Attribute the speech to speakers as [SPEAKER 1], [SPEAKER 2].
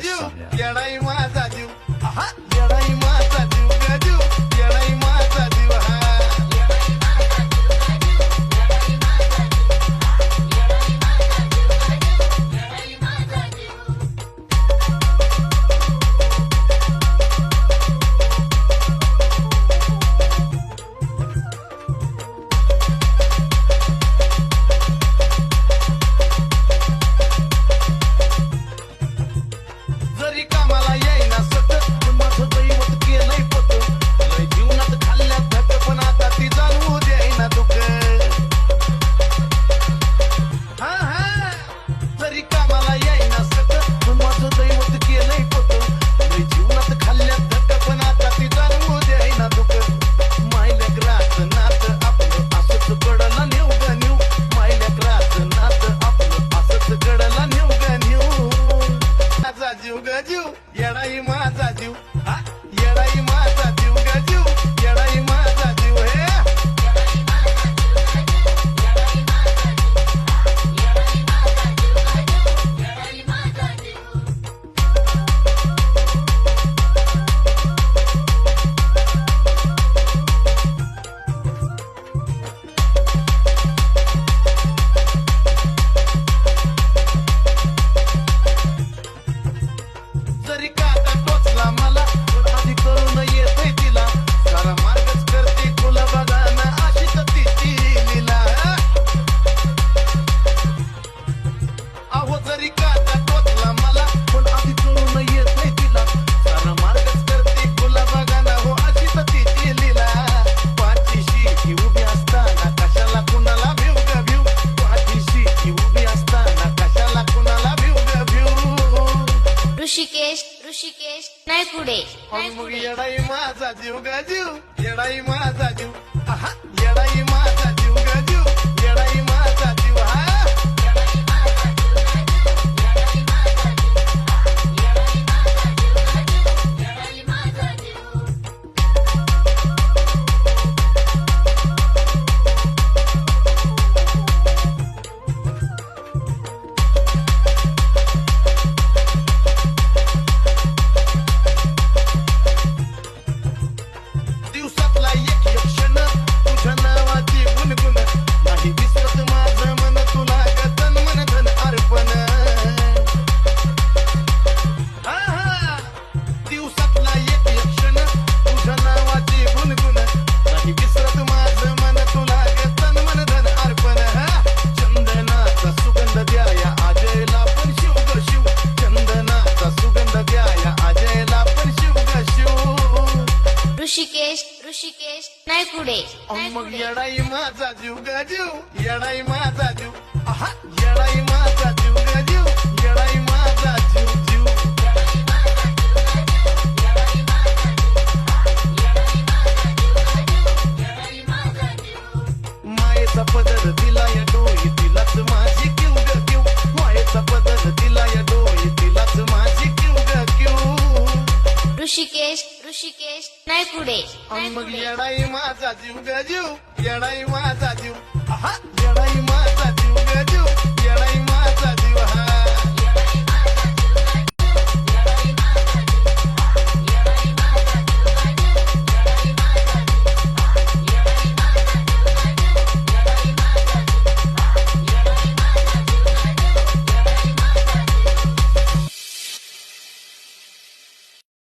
[SPEAKER 1] do. Yeah. la mala. Rishikesh. नाही पुढे. येडाई माझा जीव गा जीव. येडाई माझा जीव. येडाई मा
[SPEAKER 2] ऋषिकेश ऋषिकेश नाही पुढे
[SPEAKER 1] मग येडाई माझा जीव ग जीव. येडाई माझा जीव. आहा येडाई नाही पुढे. माझा जीव गजीव येणाई माझा जीव. आहा येडाई माझा जीव गजीव